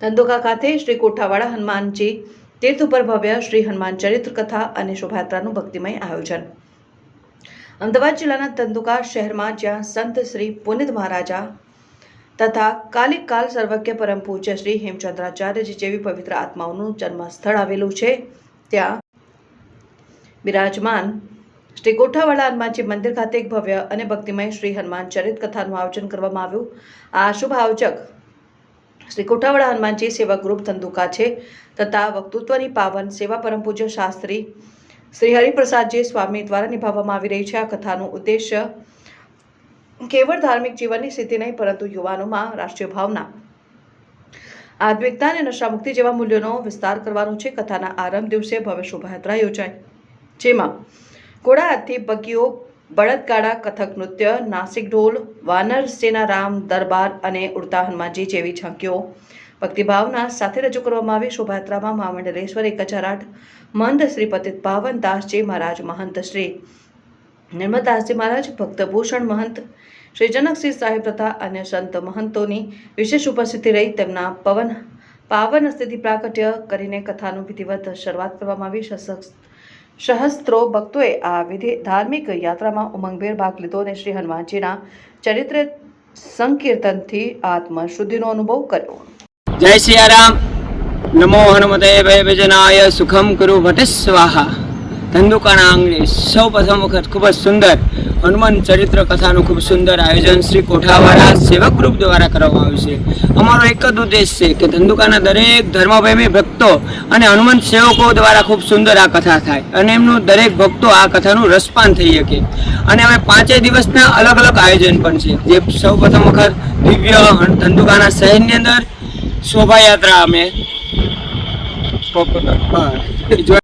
ધંધુકા ખાતે શ્રી કોઠાવાડા હનુમાનજી તીર્થ ઉપર ભવ્ય શ્રી હનુમાન ચરિત્ર કથા અને શોભાયાત્રાનું ભક્તિમય આયોજન. અમદાવાદ જિલ્લાના ધંધુકા શહેરમાં જ્યાં સંત શ્રી પુનિત મહારાજા તથા કાલિક કાલ સર્વજ્ઞ પરમ પૂજ્ય શ્રી હેમચંદ્રાચાર્યજી જેવી પવિત્ર આત્માઓનું જન્મસ્થળ આવેલું છે, ત્યાં બિરાજમાન શ્રી કોઠાવાડા હનુમાનજી મંદિર ખાતે એક ભવ્ય અને ભક્તિમય શ્રી હનુમાન ચરિત કથાનું આયોજન કરવામાં આવ્યું. આ શુભ આયોજક શ્રી કોઠાવાડા હનુમાનજી સેવા ગ્રુપ ધંધુકા છે. તથા વક્તૃત્વની પાવન, સેવા પરમ પૂજ્ય શાસ્ત્રી શ્રી હરિપ્રસાદજી સ્વામી દ્વારા નિભાવવામાં આવી રહી છે આ કથાનો ઉદ્દેશ્ય કેવળ ધાર્મિક જીવનની સ્થિતિ નહીં, પરંતુ યુવાનોમાં રાષ્ટ્રીય ભાવના. આધ્વિકતા અને નશામુક્તિ જેવા મૂલ્યોનો વિસ્તાર કરવાનો છે. કથાના આરંભ દિવસે ભવ્ય શોભાયાત્રા યોજાય. જેમાં ઘોડા હાથી બગીઓ બળદગાડા, કથક નૃત્ય, નાસિક ઢોલ, વાનર, સેના રામ, દરબાર અને ઉડતા હનુમાનજી જેવી ઝાંકીઓ ભક્તિભાવના સાથે રજૂ કરવામાં આવી. શોભાયાત્રામાં મહામંડલેશ્વર એક હજાર આઠ મહંત શ્રી પતિત પાવન મહારાજ મહંત શ્રી નિર્મદાસજી મહારાજ, ભક્તભૂષણ મહંત શ્રી જનકસિંહ સાહેબ તથા અન્ય સંત મહંતોની વિશેષ ઉપસ્થિતિ રહી. તેમના પવન, પાવન સ્થિતિ પ્રાકટ્ય કરીને કથાનું વિધિવત શરૂઆત કરવામાં આવી. સશસ્ત્ર સહસ્ત્રો ભક્તોએ આ વિધિ ધાર્મિક યાત્રામાં ઉમંગભેર ભાગ લીધો અને શ્રી હનુમાનજીના ચરિત્ર સંકીર્તનથી આત્મશુદ્ધિનો અનુભવ કર્યો. જય સિયારામ નમો હનુમતે ભય ભજનાય સુખમ કુરુ ભટ્ટ સ્વાહા. ધંધુકાના આંગણે સૌ પ્રથમ વખત ખૂબ જ સુંદર હનુમાન ચરિત્ર કથાનું ખૂબ સુંદર આયોજન શ્રી કોઠાવાળા સેવક ગ્રુપ દ્વારા કરવામાં આવ્યું છે. અમારો એક જ ઉદ્દેશ છે કે ધંધુકાના દરેક ધર્મપ્રેમી ભક્તો અને હનુમાન સેવકો દ્વારા ખૂબ સુંદર આ કથા થાય અને એમનું દરેક ભક્તો આ કથાનું રસપાન થઈ શકે. અને અમે પાંચેય દિવસના અલગ અલગ આયોજન પણ છે. જે સૌ પ્રથમ વખત દિવ્ય ધંધુકાના શહેરની અંદર શોભાયાત્રા અમે હા, જો